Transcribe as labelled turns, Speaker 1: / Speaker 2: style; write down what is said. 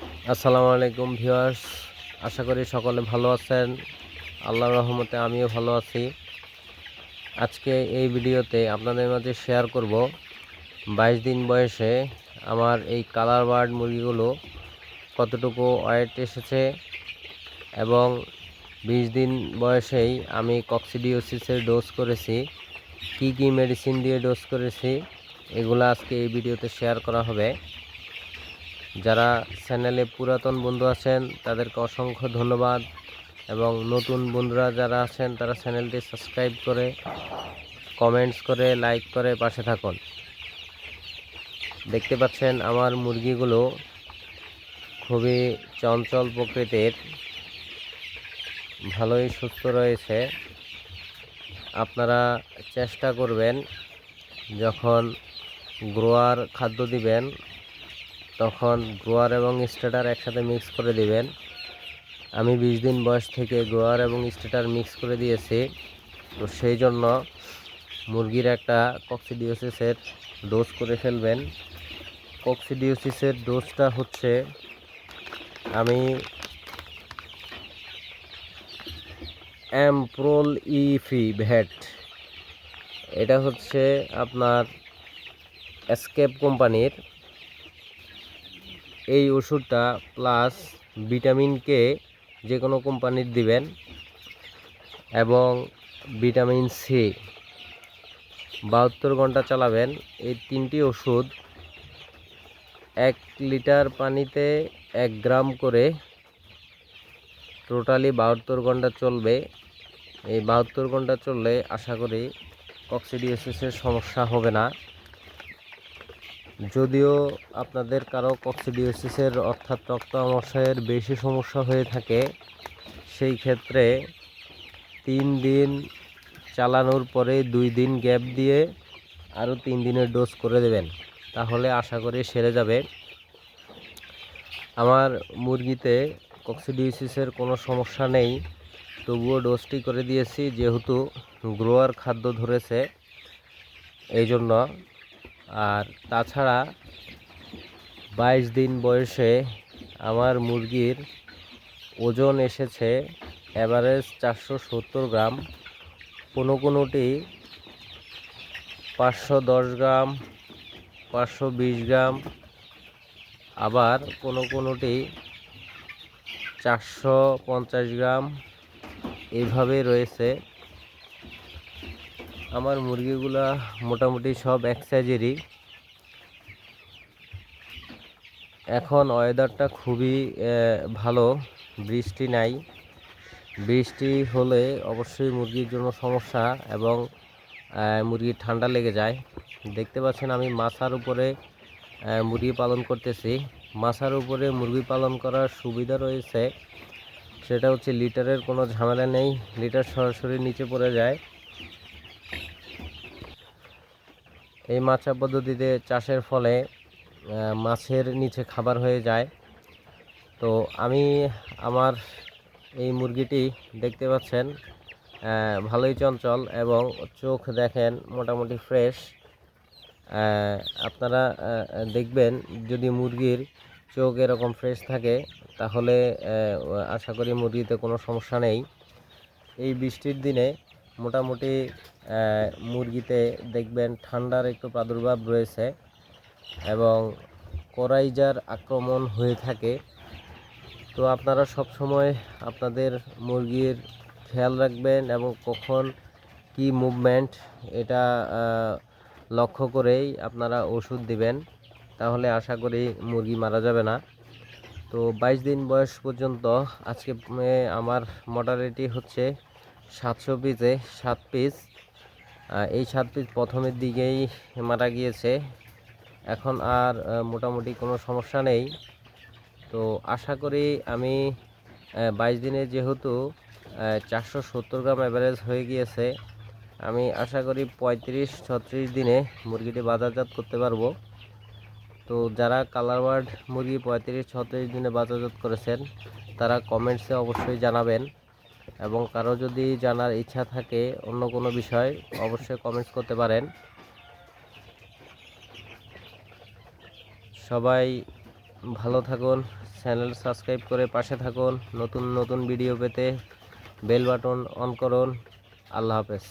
Speaker 1: আসসালামু আলাইকুম ভিউয়ার্স। আশা করি সকলে ভালো আছেন। আল্লাহর রহমতে আমিও ভালো আছি। আজকে এই ভিডিওতে আপনাদের মাঝে শেয়ার করব বাইশ দিন বয়সে আমার এই কালার বার্ড মুরগিগুলো কতটুকু ওয়েট এসেছে এবং বিশ দিন বয়সেই আমি কক্সিডিওসিসের ডোজ করেছি, কি কি মেডিসিন দিয়ে ডোজ করেছি, এগুলো আজকে এই ভিডিওতে শেয়ার করা হবে। যারা চ্যানেলে পুরাতন বন্ধু আছেন, তাদেরকে অসংখ্য ধন্যবাদ। এবং নতুন বন্ধুরা যারা আছেন, তারা চ্যানেলটি সাবস্ক্রাইব করে, কমেন্টস করে, লাইক করে পাশে থাকুন। দেখতে পাচ্ছেন আমার মুরগিগুলো খুবই চঞ্চল প্রকৃতির। ভালোই সুস্থ রয়েছে। আপনারা চেষ্টা করবেন যখন গ্রোয়ার খাদ্য দিবেন তখন গোয়ার এবং স্টেটার একসাথে মিক্স করে দিবেন। আমি বিশ দিন বয়স থেকে গোয়ার এবং স্টেটার মিক্স করে দিয়েছি। তো সেই জন্য মুরগির একটা কক্সিডিওসিসের ডোজ করে ফেলবেন। কক্সিডিওসিসের ডোজটা হচ্ছে, আমি অ্যাম্প্রোল ইফি ভ্যাট এটা হচ্ছে আপনার এসকেপ কোম্পানির এই ওষুধটা প্লাস ভিটামিন কে যে কোনো কোম্পানির দিবেন এবং ভিটামিন সি বাহাত্তর ঘণ্টা চালাবেন। এই তিনটি ওষুধ এক লিটার পানিতে এক গ্রাম করে টোটালি বাহাত্তর ঘণ্টা চলবে। এই বাহাত্তর ঘণ্টা চললে আশা করি কক্সিডিওসিসের সমস্যা হবে না। যদিও আপনাদের কারও কক্সিডিওসিসের অর্থাৎ রক্ত বেশি সমস্যা হয়ে থাকে, সেই ক্ষেত্রে তিন দিন চালানোর পরে দুই দিন গ্যাপ দিয়ে আরও তিন দিনের ডোজ করে দেবেন। তাহলে আশা করি সেরে যাবে। আমার মুরগিতে কক্সিডিওসিসের কোনো সমস্যা নেই, তবুও ডোজটি করে দিয়েছি, যেহেতু গ্রোয়ার খাদ্য ধরেছে এই জন্য আর তাছাড়া বাইশ দিন বয়সে আমার মুরগির ওজন এসেছে অ্যাভারেজ চারশো সত্তর গ্রাম। কোনো কোনোটি পাঁচশো দশ গ্রাম, পাঁচশো বিশ গ্রাম, আবার কোনো কোনোটি চারশো পঞ্চাশ গ্রাম এইভাবে রয়েছে। আমার মুরগিগুলা মোটামুটি সব এক সাইজেরই এখন ওয়েদারটা খুবই ভালো, বৃষ্টি নাই। বৃষ্টি হলে অবশ্যই মুরগির জন্য সমস্যা এবং মুরগির ঠান্ডা লেগে যায়। দেখতে পাচ্ছেন আমি মাছার উপরে মুরগি পালন করতেছি। মাছার উপরে মুরগি পালন করার সুবিধা রয়েছে। সেটা হচ্ছে লিটারের কোনো ঝামেলা নেই। লিটার সরাসরি নিচে পড়ে যায়। এই মাছা পদ্ধতিতে চাষের ফলে মাছের নিচে খাবার হয়ে যায়। তো আমি আমার এই মুরগিটি দেখতে পাচ্ছেন ভালোই চঞ্চল এবং চোখ দেখেন মোটামুটি ফ্রেশ। আপনারা দেখবেন যদি মুরগির চোখ এরকম ফ্রেশ থাকে, তাহলে আশা করি মুরগিতে কোনো সমস্যা নেই। এই বৃষ্টির দিনে মোটামুটি মুরগিতে দেখবেন ঠান্ডার একটু প্রাদুর্ভাব রয়েছে এবং কোরাইজার আক্রমণ হয়ে থাকে। তো আপনারা সব সময় আপনাদের মুরগির খেয়াল রাখবেন এবং কখন কি মুভমেন্ট, এটা লক্ষ্য করেই আপনারা ওষুধ দিবেন। তাহলে আশা করি মুরগি মারা যাবে না। তো বাইশ দিন বয়স পর্যন্ত আজকে আমার মডালিটি হচ্ছে সাতশো পিসে সাত পিস এই সাত পিস প্রথমের দিকেই মারা গিয়েছে। এখন আর মোটামুটি কোনো সমস্যা নেই। তো আশা করি আমি বাইশ দিনে যেহেতু চারশো সত্তর গ্রাম অ্যাভারেজ হয়ে গিয়েছে, আমি আশা করি পঁয়ত্রিশ, ছত্রিশ দিনে মুরগিটি বাজারজাত করতে পারব। তো যারা কালার বার্ড মুরগি পঁয়ত্রিশ, ছত্রিশ দিনে বাজারজাত করেছেন, তারা কমেন্টসে অবশ্যই জানাবেন। এবং কারও যদি জানার ইচ্ছা থাকে অন্য কোনো বিষয়, অবশ্যই কমেন্টস করতে পারেন। সবাই ভালো থাকুন চ্যানেল সাবস্ক্রাইব করে পাশে থাকুন, নতুন নতুন ভিডিও পেতে বেল বাটন অন করুন। আল্লাহ হাফেজ।